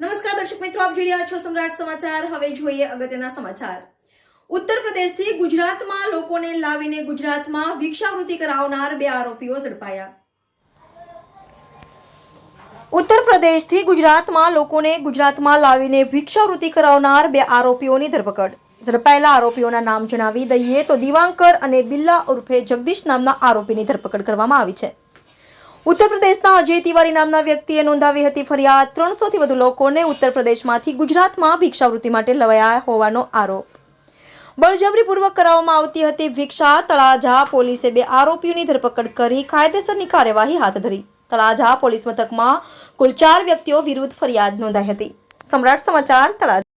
નમસ્કાર દર્શક મિત્રો, આપ જોઈ રહ્યા છો સમ્રાટ સમાચાર. હવે જોઈએ અગત્યના સમાચાર. ઉત્તર પ્રદેશથી ગુજરાતમાં લોકોને લાવીને ગુજરાતમાં ભિક્ષાવૃત્તિ કરાવનાર બે આરોપીઓ ઝડપાયા. ઉત્તર પ્રદેશથી ગુજરાતમાં લોકોને ગુજરાતમાં લાવીને ભિક્ષાવૃત્તિ કરાવનાર બે આરોપીઓની ધરપકડ. ઝડપાયેલા આરોપીઓના નામ જણાવી દઈએ તો દિવાંકર અને બિલ્લા ઉર્ફે જગદીશ નામના આરોપીની ધરપકડ કરવામાં આવી છે. ઉત્તર પ્રદેશના અજય તિવારી નામના વ્યક્તિએ નોંધાવી હતી ફરિયાદ. ત્રણસોથી વધુ લોકોને ઉત્તર પ્રદેશમાંથી ગુજરાતમાં ભિક્ષાવૃત્તિ માટે લવાયા હોવાનો આરોપ. બળજબરીપૂર્વક કરાવવામાં આવતી હતી ભિક્ષા, તળાજા પોલીસે બે આરોપીઓની ધરપકડ કરી કાયદેસરની કાર્યવાહી હાથ ધરી. તળાજા પોલીસ મથકમાં કુલ ચાર વ્યક્તિઓ વિરુદ્ધ ફરિયાદ નોંધાઈ હતી. સમ્રાટ સમાચાર તળાજા.